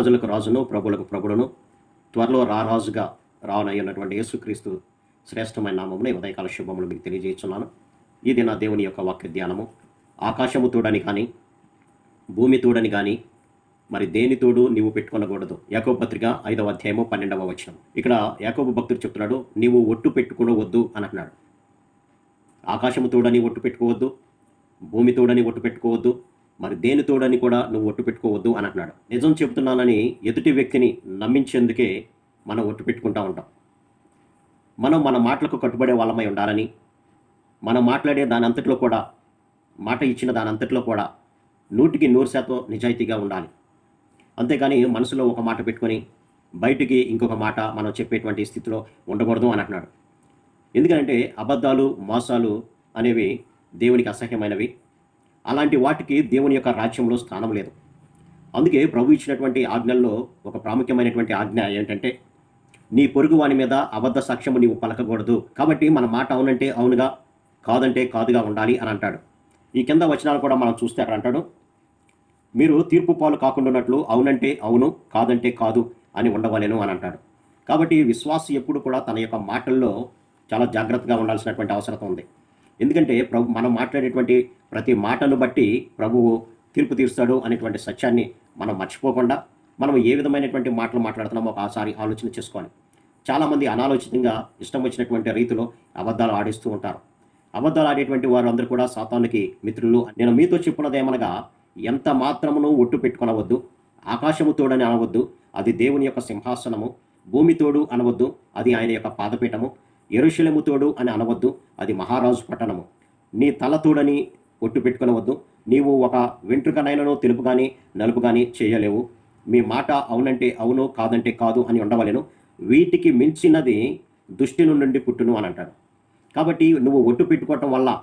రాజులకు రాజును ప్రభులకు ప్రభుడును త్వరలో రారాజుగా రానయ్యున్నటువంటి యేసుక్రీస్తు శ్రేష్టమైన నామమున ఉదయకాల శుభములు మీకు తెలియజేస్తున్నాను. ఇది నా దేవుని యొక్క వాక్య ధ్యానము. ఆకాశము తోడని కానీ భూమి తోడని కానీ మరి దేని తోడు నీవు పెట్టుకొనకూడదు. యాకోబు పత్రిక ఐదవ అధ్యాయము పన్నెండవ వచనం. ఇక్కడ యాకోబు భక్తుడు చెప్తున్నాడు నీవు ఒట్టు పెట్టుకునవద్దు అని అంటున్నాడు. ఆకాశము తోడని ఒట్టు పెట్టుకోవద్దు భూమి తోడని ఒట్టు పెట్టుకోవద్దు మరి దేని తోడని కూడా నువ్వు ఒట్టు పెట్టుకోవద్దు అని అంటున్నాడు. నిజం చెబుతున్నానని ఎదుటి వ్యక్తిని నమ్మించేందుకే మనం ఒట్టు పెట్టుకుంటా ఉంటాం. మనం మన మాటలకు కట్టుబడే వాళ్ళమై ఉండాలని మనం మాట్లాడే దాని అంతట్లో కూడా మాట ఇచ్చిన దాని అంతట్లో కూడా నూటికి నూరు శాతం నిజాయితీగా ఉండాలి. అంతేగాని మనసులో ఒక మాట పెట్టుకొని బయటికి ఇంకొక మాట మనం చెప్పేటువంటి స్థితిలో ఉండకూడదు అని అంటున్నాడు. ఎందుకంటే అబద్ధాలు మోసాలు అనేవి దేవునికి అసహ్యమైనవి. అలాంటి వాటికి దేవుని యొక్క రాజ్యంలో స్థానం లేదు. అందుకే ప్రభు ఇచ్చినటువంటి ఆజ్ఞల్లో ఒక ప్రాముఖ్యమైనటువంటి ఆజ్ఞ ఏంటంటే నీ పొరుగు వాని మీద అబద్ధ సాక్ష్యము నీవు పలకకూడదు. కాబట్టి మన మాట అవునంటే అవునుగా కాదంటే కాదుగా ఉండాలి అని అంటాడు. ఈ కింద వచనాలు కూడా మనం చూస్తే అక్కడ అంటాడు మీరు తీర్పు పాలు కాకుండా అవునంటే అవును కాదంటే కాదు అని ఉండవలేను అని అంటాడు. కాబట్టి విశ్వాసి ఎప్పుడు కూడా తన యొక్క మాటల్లో చాలా జాగ్రత్తగా ఉండాల్సినటువంటి అవసరం ఉంది. ఎందుకంటే ప్రభు మనం మాట్లాడేటువంటి ప్రతి మాటను బట్టి ప్రభువు తీర్పు తీరుస్తాడు అనేటువంటి సత్యాన్ని మనం మర్చిపోకుండా మనం ఏ విధమైనటువంటి మాటలు మాట్లాడుతున్నామో ఒకసారి ఆలోచన చేసుకోవాలి. చాలామంది అనాలోచితంగా ఇష్టం వచ్చినటువంటి రీతిలో అబద్ధాలు ఆడిస్తూ ఉంటారు. అబద్ధాలు ఆడేటువంటి వారందరూ కూడా సాతానికి మిత్రులు. నేను మీతో చెప్పున్నదేమనగా ఎంత మాత్రమును ఒట్టు పెట్టుకొనవద్దు ఆకాశము తోడని అనవద్దు అది దేవుని యొక్క సింహాసనము భూమి తోడు అనవద్దు అది ఆయన యొక్క పాదపీఠము ఎరుశలము తోడు అని అనవద్దు. అది మహారాజు పట్టణము. నీ తల తోడని ఒట్టు పెట్టుకునవద్దు. నీవు ఒక వెంట్రుకనైనను తెలుపు కానీ నలుపు కానీ చేయలేవు. మీ మాట అవునంటే అవును కాదంటే కాదు అని ఉండవలేను. వీటికి మించినది దుష్టి నుండి పుట్టును అని అంటాడు కాబట్టి నువ్వు ఒట్టు పెట్టుకోవటం వల్ల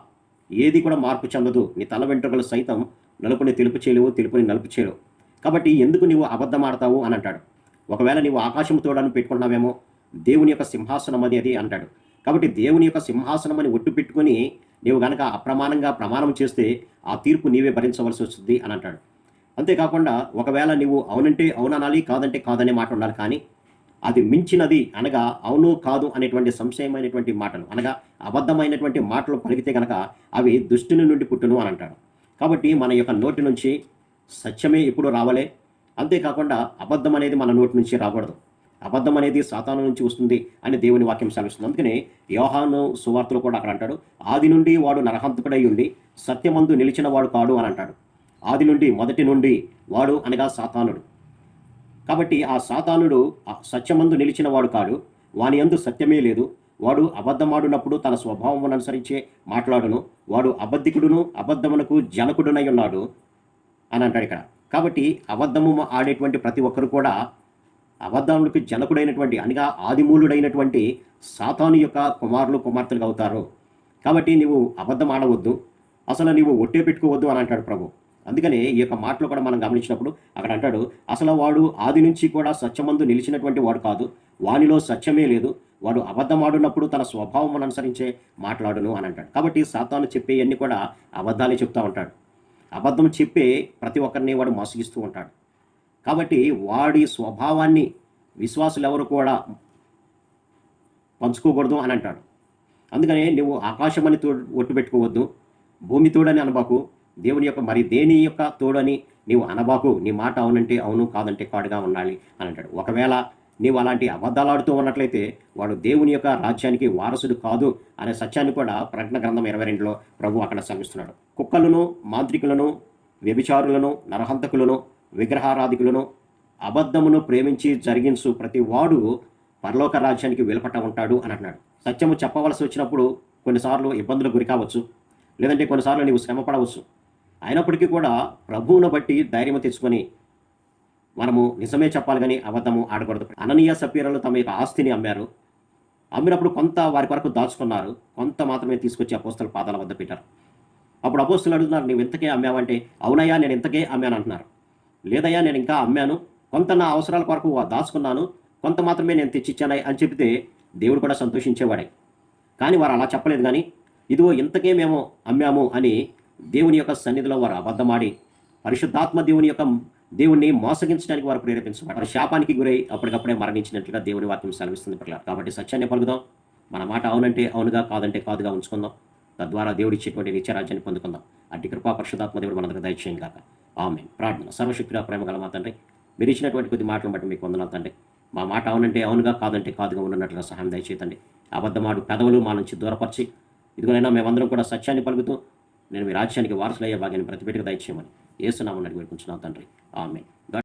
ఏది కూడా మార్పు చెందదు. నీ తల వెంట్రుకలు సైతం నలుపుని తెలుపు చేయలేవు తెలుపుని నలుపు చేయలేవు. కాబట్టి ఎందుకు నీవు అబద్ధం ఆడతావు అని అంటాడు. ఒకవేళ నీవు ఆకాశం తోడని పెట్టుకున్నావేమో దేవుని యొక్క సింహాసనం అది అది అంటాడు. కాబట్టి దేవుని యొక్క సింహాసనం అని ఒట్టు పెట్టుకొని నీవు గనక అప్రమాణంగా ప్రమాణం చేస్తే ఆ తీర్పు నీవే భరించవలసి వస్తుంది అని అంటాడు. అంతేకాకుండా ఒకవేళ నీవు అవునంటే అవుననాలి కాదంటే కాదనే మాట ఉండాలి కానీ అది మించినది అనగా అవును కాదు అనేటువంటి సంశయమైనటువంటి మాటలు అనగా అబద్ధమైనటువంటి మాటలు పలికితే కనుక అవి దుష్టుని నుండి పుట్టును అని అంటాడు. కాబట్టి మన యొక్క నోటి నుంచి సత్యమే ఎప్పుడు రావాలే. అంతేకాకుండా అబద్ధం అనేది మన నోటి నుంచి రాకూడదు. అబద్ధం అనేది సాతాను నుంచి వస్తుంది అని దేవుని వాక్యం సెలవిస్తుంది. అందుకనే యోహాను సువార్తలు కూడా అక్కడ అంటాడు ఆది నుండి వాడు నరహంతకుడై ఉండి సత్యమందు నిలిచిన వాడు కాడు అని అంటాడు. ఆది నుండి మొదటి నుండి వాడు అనగా సాతానుడు. కాబట్టి ఆ సాతానుడు సత్యమందు నిలిచిన వాడు కాడు. వాని అందు సత్యమే లేదు. వాడు అబద్ధమాడునప్పుడు తన స్వభావం అనుసరించే మాట్లాడును. వాడు అబద్ధికుడును అబద్ధమునకు జనకుడునై ఉన్నాడు అని అంటాడు ఇక్కడ. కాబట్టి అబద్ధము ఆడేటువంటి ప్రతి ఒక్కరు కూడా అబద్ధములకు జనకుడైనటువంటి అనగా ఆదిమూలుడైనటువంటి సాతాను యొక్క కుమారులు కుమార్తెలు అవుతారు. కాబట్టి నీవు అబద్ధం ఆడవద్దు. అసలు నీవు ఒట్టే పెట్టుకోవద్దు అని అంటాడు ప్రభు. అందుకనే ఈ యొక్క మాటలు కూడా మనం గమనించినప్పుడు అక్కడ అంటాడు అసలు వాడు ఆది నుంచి కూడా సత్యమందు నిలిచినటువంటి వాడు కాదు. వానిలో సత్యమే లేదు. వాడు అబద్ధమాడున్నప్పుడు తన స్వభావం అనుసరించే మాట్లాడును అని అంటాడు. కాబట్టి సాతాను చెప్పేవన్నీ కూడా అబద్ధాలే చెప్తూ ఉంటాడు. అబద్ధం చెప్పే ప్రతి ఒక్కరిని వాడు మోసగిస్తూ ఉంటాడు. కాబట్టి వాడి స్వభావాన్ని విశ్వాసులు ఎవరు కూడా పంచుకోకూడదు అని అంటాడు. అందుకనే నువ్వు ఆకాశమని తో ఒట్టు పెట్టుకోవద్దు భూమి తోడని అనబాకు దేవుని యొక్క మరి దేని యొక్క తోడని నీవు అనబాకు నీ మాట అవునంటే అవును కాదంటే కాడుగా ఉండాలి అని అంటాడు. ఒకవేళ నీవు అలాంటి అబద్ధాలు ఆడుతూ ఉన్నట్లయితే వాడు దేవుని యొక్క రాజ్యానికి వారసుడు కాదు అనే సత్యాన్ని కూడా ప్రకటన గ్రంథం ఇరవై రెండులో ప్రభు అక్కడ శ్రమిస్తున్నాడు కుక్కలను మాంత్రికులను వ్యభిచారులను నరహంతకులను విగ్రహారాధికులను అబద్ధమును ప్రేమించి జరిగించు ప్రతి వాడు పరలోక రాజ్యానికి వెలుపట ఉంటాడు అని అంటున్నాడు. సత్యము చెప్పవలసి వచ్చినప్పుడు కొన్నిసార్లు ఇబ్బందులు గురి కావచ్చు లేదంటే కొన్నిసార్లు నీవు శ్రమ పడవచ్చు. అయినప్పటికీ కూడా ప్రభువును బట్టి ధైర్యం తెచ్చుకొని మనము నిజమే చెప్పాలి కానీ అబద్ధము ఆడకూడదు. అననీయ సపీరలు తమ యొక్క ఆస్తిని అమ్మారు. అమ్మినప్పుడు కొంత వారి వరకు దాచుకున్నారు. కొంత మాత్రమే తీసుకొచ్చి అపోస్తుల పాదాల వద్ద పెట్టారు. అప్పుడు అపోస్తులు అడుగుతున్నారు నువ్వు ఇంతకే అమ్మావంటే? అవునయ్యా నేను ఇంతకే అమ్మాను అంటున్నారు. లేదయ్యా నేను ఇంకా అమ్మాను. కొంత నా అవసరాల కొరకు దాచుకున్నాను. కొంత మాత్రమే నేను తెచ్చిచ్చానై అని చెబితే దేవుడు కూడా సంతోషించేవాడే. కానీ వారు అలా చెప్పలేదు కానీ ఇదిగో ఇంతకే మేము అమ్మాము అని దేవుని యొక్క సన్నిధిలో వారు అబద్ధమాడి పరిశుద్ధాత్మ దేవుని యొక్క దేవుణ్ణి మోసగించడానికి వారు ప్రేరేపించబడ్డారు. శాపానికి గురై అప్పటికప్పుడే మరణించినట్లుగా దేవుని వాక్యం సెలవిస్తుంది పిల్లలు కాబట్టి సత్యాన్ని పలుకుదాం. మన మాట అవునంటే అవునుగా కాదంటే కాదుగా ఉంచుకుందాం. తద్వారా దేవుడి ఇచ్చేటువంటి నిత్యరాజ్యాన్ని పొందుకుందాం. అట్టి కృపా పరిశుధాత్మ దేవుడు మనందరికీ దయచేయం కాక ఆమె ప్రార్థన సర్వశక్తిగా ప్రేమ గల మా తండ్రి? మీరు ఇచ్చినటువంటి కొద్ది మాటలు బట్టి మీకు వందనాలు తండ్రి. మా మాట అవునంటే అవునుగా కాదంటే కాదుగా ఉన్నట్లుగా సహాయం దయచేతండి అబద్ధమాడు పెదవులు మా నుంచి దూరపరిచి ఇదిగోనైనా మేమందరం కూడా సత్యాన్ని పలుకుతూ నేను మీ రాజ్యానికి వారసులయ్యే భాగ్యాన్ని ప్రతిపెట్టుకు దయచేయమని ఏసునామని అడిగి వేడుకుంటున్నాను తండ్రి. ఆమె